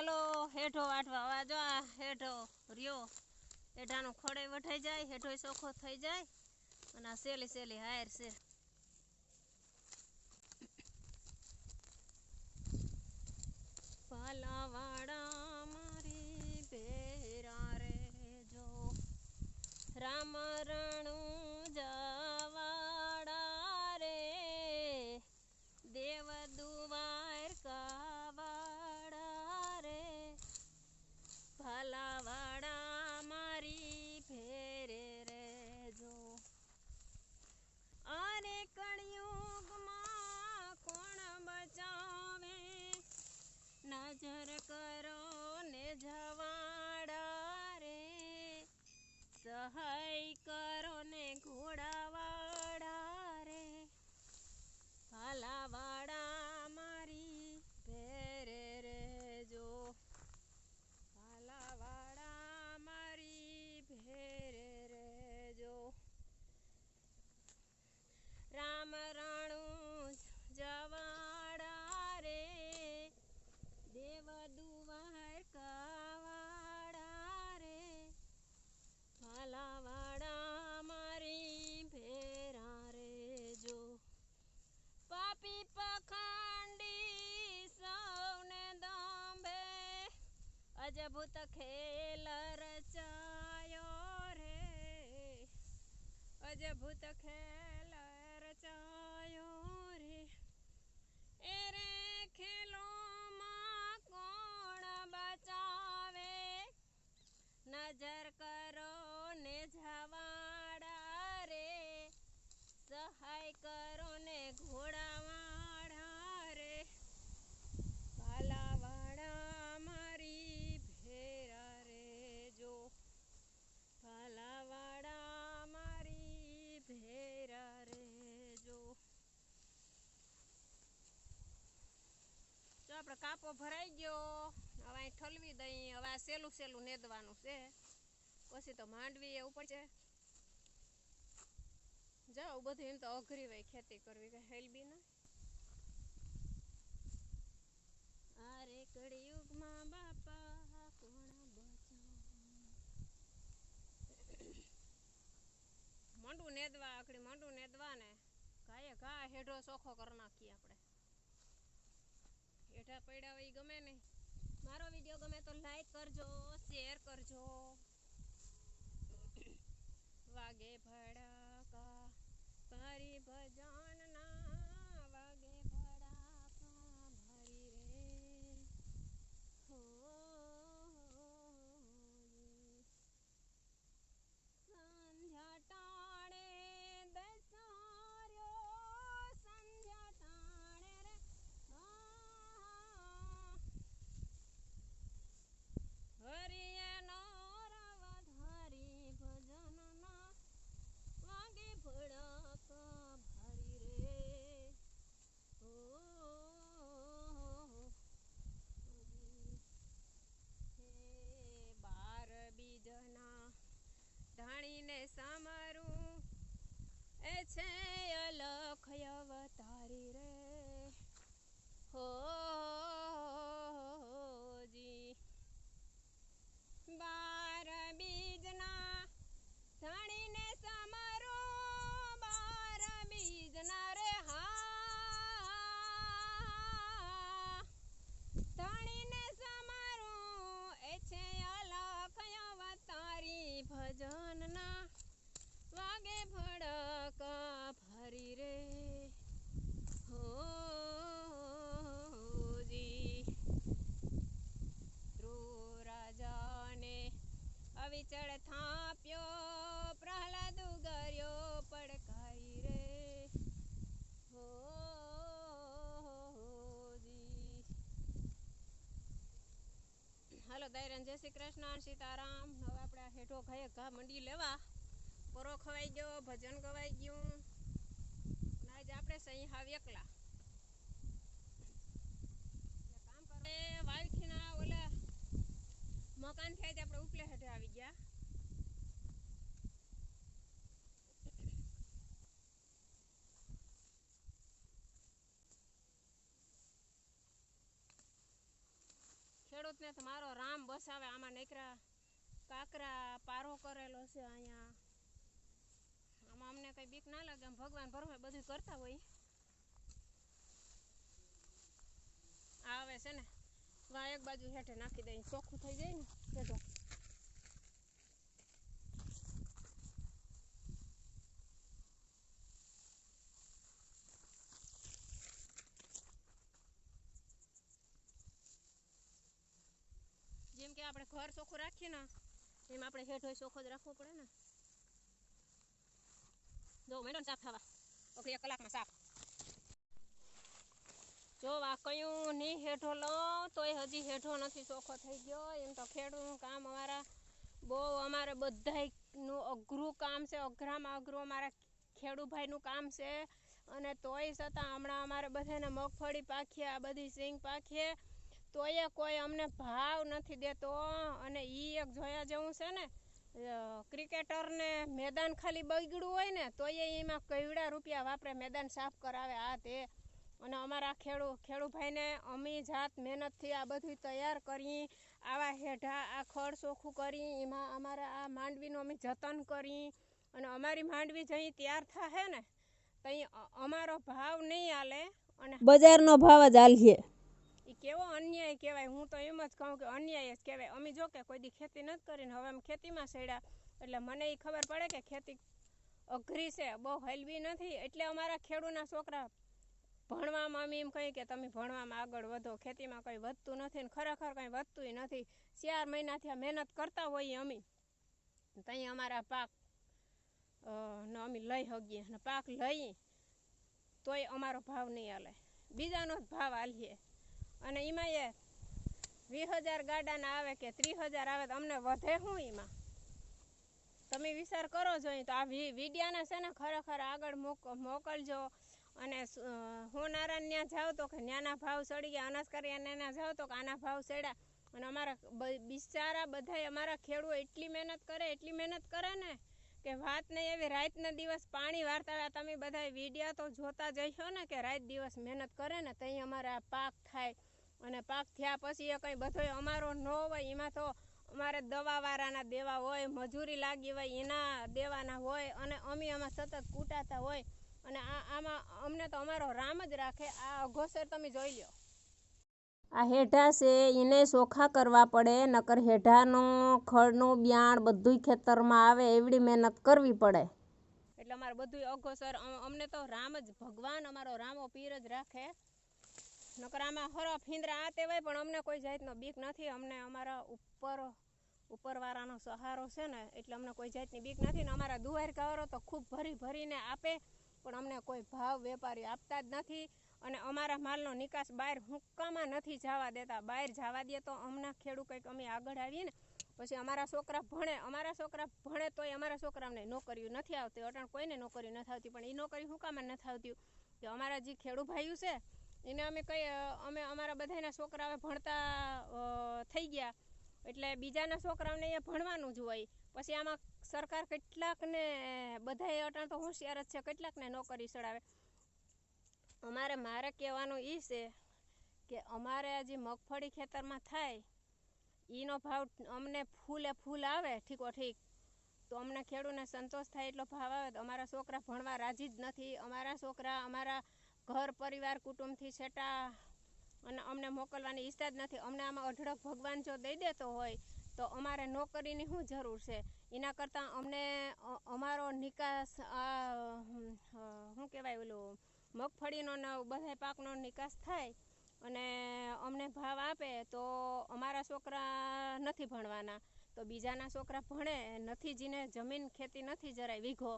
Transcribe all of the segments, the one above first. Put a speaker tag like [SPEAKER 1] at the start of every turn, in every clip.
[SPEAKER 1] હાલો, હેઠો વાટવા આવા જો હેઠો રહ્યો. હેઠાનો ખોડે વઠાઈ જાય હેઠો ચોખ્ખો થઈ જાય, અને આ સેલી સેલી હાયર છે. પાલાવાડા મારી ભેરા રે જો, રામ રણું જવાડા અજભૂત ખેલ રચાયો રે. અજભૂત ખેલ રચાયો રે એ રે ખેલોમાં કોણ બચાવે નજર કરો ને જવાડા રે સહાય કરો ને ઘોડાવાળા રે પાલાવાળા મારી ભેરા રે જો પાલાવાળા મારી ભેરા રે જો ભરાઈ ગયો. હવે અહીં ઠલવી દઈ. હવે આ સેલું સેલું નેદવાનું છે. પછી તો માંડવી એ ઉપર છે. જાઓ બધું એમ તો અઘરી હોય ખેતી કરવી કઈ હેલબી ના અરે કળિયુગમાં બાપા કોણ બચાવ? મંડું નેદવા, આખડી મંડું નેદવા ને ગાયે ઘા હેઢો ચોખ્ખો કરી નાખીએ આપણે. હેઠા પડ્યા હોય ગમે ને મારો વીડિયો ગમે તો લાઈક કરજો શેર કરજો. વાગે ભડાકા, ભરી ભજન ના વાગે ભડાકા ભરી રે હો સંધ્યા ટાણે દસાર્યો સંધ્યા ટાણે રે આ હરિયે નોરવ ધારી ભજનના વાગે ભડક ભરી રે ઓ હે બાર બીજના ધાણીને સામરું એ છે અલખ અવતારી રે હો જી બાર બીજના ધણીને સમરો બાર બીજના રે હા ધણીને સમરો એ છે અલખ અવતારી ભજનના વાગે ભડક ફરી રે. હોજી. ધ્રુવ રાજાને અવિચળ થાપ્યો, પ્રહલાદ ઉગર્યો, પડકારી રે. હો જી હાલો, દાયરન, જય શ્રી કૃષ્ણ, સીતારામ. હવે આપણે હેઠો ખાઈએ ઘા મંડી લેવા. પરો ખવાઈ ગયો, ભજન ગવાઈ ગયું. આજે આપણે સહી હાવ એકલા. કામ કરે. વાલખીના ઓલા મકાન થાય આપણે ઉપલે હેઠે આવી ગયા. ખેડૂતને તો મારો રામ બસાવે, આમાં નીકળ્યા કાકરા પારો કરેલો છે અહીંયા. આમાં અમને કઈ બીક ના લાગે ભગવાન ભરમે બધું કરતા હોય. આવે છે ને, વા એક બાજુ હેઠે નાખી દઈ ચોખ્ખું થઈ જાય ને, હેઠો. જેમ કે આપણે ઘર ચોખ્ખું રાખીએ ને, એમ આપણે હેઠો ચોખ્ખો જ રાખવો પડે ને. જો મેડમ સાફ થવા. ઓકે, એક કલાકમાં સાફ. જો કયું નહીં હેઠો લો, તોય હજી હેઠો નથી ચોખ્ખો થઈ ગયો. એમ તો ખેડૂતનું કામ અમારા બહુ, અમારે બધાનું અઘરું કામ છે, અઘરામાં અઘરું અમારા ખેડૂભાઈનું કામ છે. અને તોય છતાં હમણાં અમારે બધાને મગફળી પાખીએ આ બધી સિંગ પાખીએ તોય કોઈ અમને ભાવ નથી દેતો. અને એ એક જોયા જેવું છે ને ક્રિકેટરને મેદાન ખાલી બગડ્યું હોય ને, તોય એમાં કઈવડા રૂપિયા વાપરે, મેદાન સાફ કરાવે આ તે. અને અમારા ખેડૂ, ખેડૂભાઈને અમી જાત મહેનતથી આ બધું તૈયાર કરી, આવા હેઠા આ ખડ ચોખ્ખું કરી, એમાં અમારા આ માંડવીનું અમે જતન કરી. અને અમારી માંડવી જઈ તૈયાર થાય ને, તઈ અમારો ભાવ નહીં હાલે. અને
[SPEAKER 2] બજારનો ભાવ જ હાલીએ
[SPEAKER 1] એ કેવો અન્યાય કહેવાય? હું તો એમ જ કહું કે અન્યાય જ કહેવાય. અમે જો કે કોઈ દી ખેતી નથી કરીને હવે અમે ખેતીમાં સડ્યા. એટલે મને એ ખબર પડે કે ખેતી અઘરી છે, બહુ હલવી નથી. એટલે અમારા ખેડૂના છોકરા ભણવામાં અમે એમ કહીએ કે તમે ભણવામાં આગળ વધો. ખેતીમાં કંઈ વધતું નથી ને ખરેખર કંઈ વધતું નથી. ચાર મહિનાથી આ મહેનત કરતા હોઈએ અમે. ત્યાં અમારા પાક નો અમે લઈ શકીએ અને પાક લઈએ, તોય અમારો ભાવ નહીં હાલે. બીજાનો જ ભાવ હાલીએ. અને એમાં એ વીસ હજાર ગાડાના આવે કે ત્રીસ હજાર આવે તો અમને વધે શું એમાં તમે વિચાર કરો જોઈએ તો આ વિડિયાને છે ને ખરેખર આગળ મોક, મોકલજો. અને હું નારાયણ ત્યાં જાઉં તો કે ન્યાના ભાવ ચડી ગયા, અનાજ કરી કરિયાના જાઉં તો કે આના ભાવ ચડ્યા અને અમારા બિચારા બધાય અમારા ખેડૂતો એટલી મહેનત કરે, એટલી મહેનત કરે ને કે વાત નહીં એવી, રાતના દિવસ પાણી વાર્તા આવ્યા તમે બધા વિડિયા તો જોતા જઈશો ને કે રાત દિવસ મહેનત કરે ને તઈ અમારા પાક થાય. અને પાક થયા પછી એ કંઈ બધો અમારો ન હોય, એમાં તો અમારે દવાવાળાના દેવા હોય, મજૂરી લાગી હોય, એના દેવાના હોય, અને અમે આમાં સતત કૂટાતા હોય, અને આ આમાં અમને તો અમારો રામ જ રાખે. આ અઘોસર તમે જોઈ લો
[SPEAKER 2] આ હેઠા છે, એને ચોખા કરવા પડે, નકર હેઠાનો ખડનું બિયાણ બધુંય ખેતરમાં આવે, એવડી મહેનત કરવી પડે.
[SPEAKER 1] એટલે અમારે બધું અઘોસર અમને તો રામ જ, ભગવાન અમારો રામો પીર જ રાખે. નકર આમાં હરો ફિંદરા આ તેવાય પણ અમને કોઈ જાતનો બીક નથી. અમને અમારા ઉપર, ઉપરવાળાનો સહારો છે ને, એટલે અમને કોઈ જાતની બીક નથી. ને અમારા દુવારકાવાળો તો ખૂબ ભરી ભરીને આપે, પણ અમને કોઈ ભાવ વેપારી આપતા જ નથી. અને અમારા માલનો નિકાસ બહાર હુક્કામાં નથી જવા દેતા. બહાર જવા દે તો અમને ખેડૂત કંઈક અમે આગળ આવીએ ને, પછી અમારા છોકરા ભણે, અમારા છોકરા ભણે તોય અમારા છોકરાને નોકરીઓ નથી આવતી. અટાણ કોઈને નોકરી નથી આવતી, પણ એ નોકરી હુકામાં કામ નથી આવતી. કે અમારા જે ખેડૂત ભાઈઓ છે એને અમે કઈ અમે અમારા બધાના છોકરાઓ ભણતા થઈ ગયા. એટલે બીજાના છોકરાઓને એ ભણવાનું જ હોય. પછી આમાં સરકાર કેટલાકને બધાય અટાણ તો હોશિયાર જ છે, કેટલાકને નોકરી ચડાવે. અમારે, મારે કહેવાનું એ છે કે અમારે જે મગફળી ખેતરમાં થાય એનો ભાવ અમને ફૂલે ફૂલ આવે ઠીકો ઠીક. તો અમને ખેડૂતને સંતોષ થાય એટલો ભાવ આવે તો અમારા છોકરા ભણવા રાજી જ નથી. અમારા છોકરા, અમારા ઘર, પરિવાર, કુટુંબથી છેટા અને અમને મોકલવાની ઈચ્છા જ નથી. અમને આમાં અઢળક ભગવાન જો દઈ દેતો હોય, તો અમારે નોકરીની શું જરૂર છે? એના કરતાં અમને અમારો નિકાસ શું કહેવાય ઓલું, મગફળીનો ને બધા પાકનો નિકાસ થાય અને અમને ભાવ આપે, તો અમારા છોકરા નથી ભણવાના. તો બીજાના છોકરા ભણે, નથી જીને જમીન ખેતી નથી જરાય વીઘો.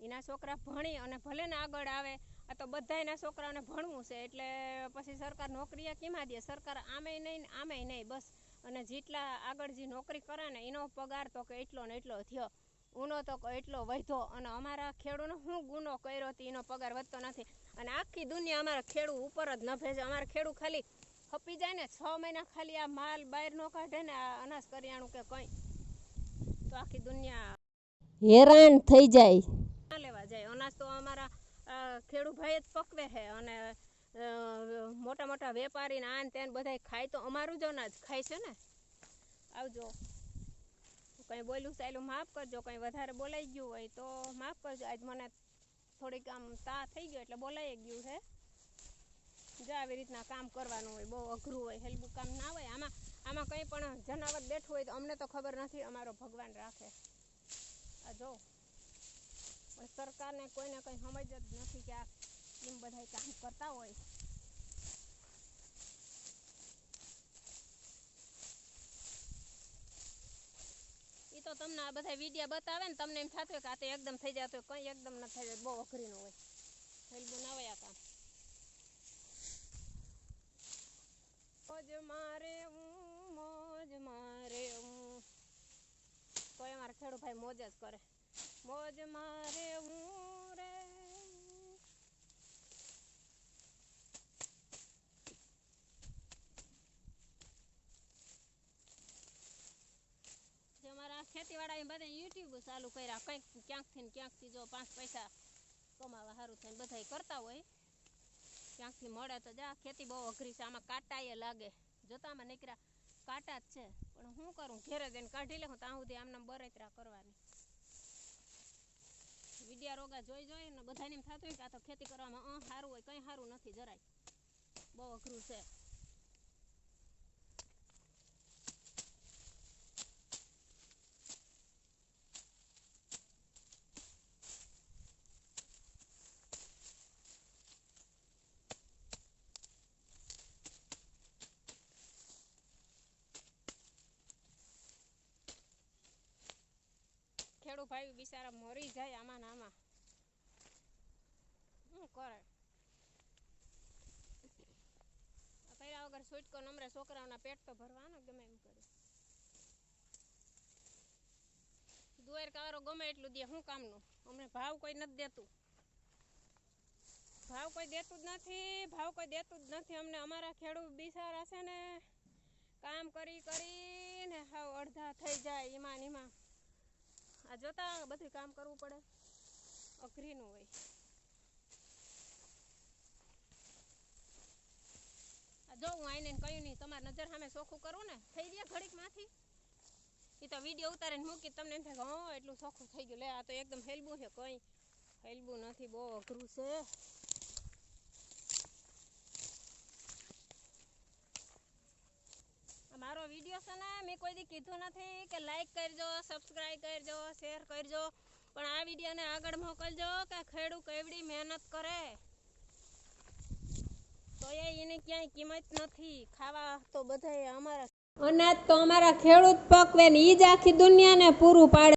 [SPEAKER 1] એના છોકરા ભણી અને ભલે ને આગળ આવે, આ તો બધાયના છોકરાઓને ભણવું છે. એટલે પછી સરકાર નોકરીએ કેમાં દે? સરકાર આમેય નહીં ને આમેય નહીં, બસ. અને જેટલા આગળ જે નોકરી કરે ને, એનો પગાર તો કે એટલો ને એટલો થયો. ઊનો તો એટલો વધ્યો. અને અમારા ખેડૂનો શું ગુનો કર્યો હતી એનો પગાર વધતો નથી. અને આખી દુનિયા અમારા ખેડૂત ઉપર જ ન છે. અમારા ખેડૂત ખાલી ખપી જાય ને, છ મહિના ખાલી આ માલ બહાર ન કાઢે ને, આ અનાજ કરિયાણું કે કંઈ. તો આખી દુનિયા
[SPEAKER 2] હેરાન થઈ જાય.
[SPEAKER 1] ના લેવા જાય અનાજ તો અમારા અ, ખેડૂત ભાઈ જ પકવે છે અને મોટા મોટા વેપારી ને આન તેન બધાય ખાય તો અમારું જ અનાજ ખાય છે ને? આવજો. કંઈ બોલ્યું ચાલ્યું માફ કરજો કંઈ વધારે બોલાઈ ગયું હોય તો માફ કરજો. આજ મને થોડીક આમ તા થઈ ગયો એટલે બોલાઈ ગયું છે. જો આવી રીતના કામ કરવાનું હોય બહુ અઘરું હોય હેલ્પું કામ ના હોય આમાં આમાં કંઈ પણ જનાવર બેઠું હોય તો અમને તો ખબર નથી અમારો ભગવાન રાખે. આ જો. પણ સરકારને કોઈને કંઈ સમજ જ નથી કે આ એમ બધા કામ કરતા હોય. એ તો તમને આ બધા વિડીયા બતાવે ને તમને એમ થતું હોય કે આ તો એકદમ થઈ જાય તો કંઈ એકદમ ન થઈ જાય, બહુ અઘરીનું હોય. થયેલું ના હોય આ કામ મોજ મારે હું, મોજ મારે હું. કોઈ અમારા ખેડૂત ભાઈ મોજ જ કરે. મોજ મારે હું રે. જે અમારા ખેતીવાળા એ બધા યુટ્યુબ ચાલુ કર્યા. કંઈક ક્યાંકથી ને ક્યાંકથી જો પાંચ પૈસા કમાવા સારું થઈને બધા કરતા હોય. ક્યાંકથી મળે તો જા, ખેતી બહુ અઘરી છે. આમાં કાંટા એ લાગે. જોતા આમાં નીકળ્યા. કાંટા જ છે. પણ હું કરું? ઘેરે જઈને કાઢી લઉં, ત્યાં સુધી આમને બરેતરા કરવાની. વિડિયા રોગા જોઈ જોઈ ને બધાને એમ થતું હોય કે આ તો ખેતી કરવામાં અ સારું હોય, કંઈ સારું નથી જરાય. બહુ અઘરું છે ખેડૂત ભાઈ બિચારા મરી જાય આમાં આમાં. શું કરે? કર્યા વગર છૂટકો નમરે છોકરાઓના પેટ તો ભરવાનો ગમે એમ કરે. દુવેર કારો ગમે એટલું દે, શું કામનું? અમને ભાવ કોઈ નથી દેતું. ભાવ કોઈ દેતું જ નથી, ભાવ કોઈ દેતું જ નથી. અમને અમારા ખેડૂત બિસારા છે ને, કામ કરી કરીને હાવ અડધા થઈ જાય એમાં એમાં આ જોતા બધું કામ કરવું પડે. અઘરીનું હોય. જો હું આઈને કહ્યું નહીં તમારે નજર સામે ચોખ્ખું કરવું ને, થઈ ગયા ઘડીકમાંથી એ તો વીડિયો ઉતારીને મૂકી તમને એમ થાય કે, હા, એટલું ચોખ્ખું થઈ ગયું. લે, આ તો એકદમ હેલબું છે કંઈ. હેલબું નથી, બહુ અઘરું છે આ મારો વીડિયો છે ને, મેં કોઈ કીધું નથી કે લાઇક કરજો સબસ્ક્રાઈબ કરજો શેર કરજો. પણ આ વિડીયોને આગળ મોકલજો કે ખેડૂત કેવડી મહેનત કરે. તો એની ક્યાંય કિંમત નથી. ખાવા તો બધાય અમારા અનાજ તો અમારા ખેડૂત પકવે ને ઈ જ આખી દુનિયાને પૂરું પાડે.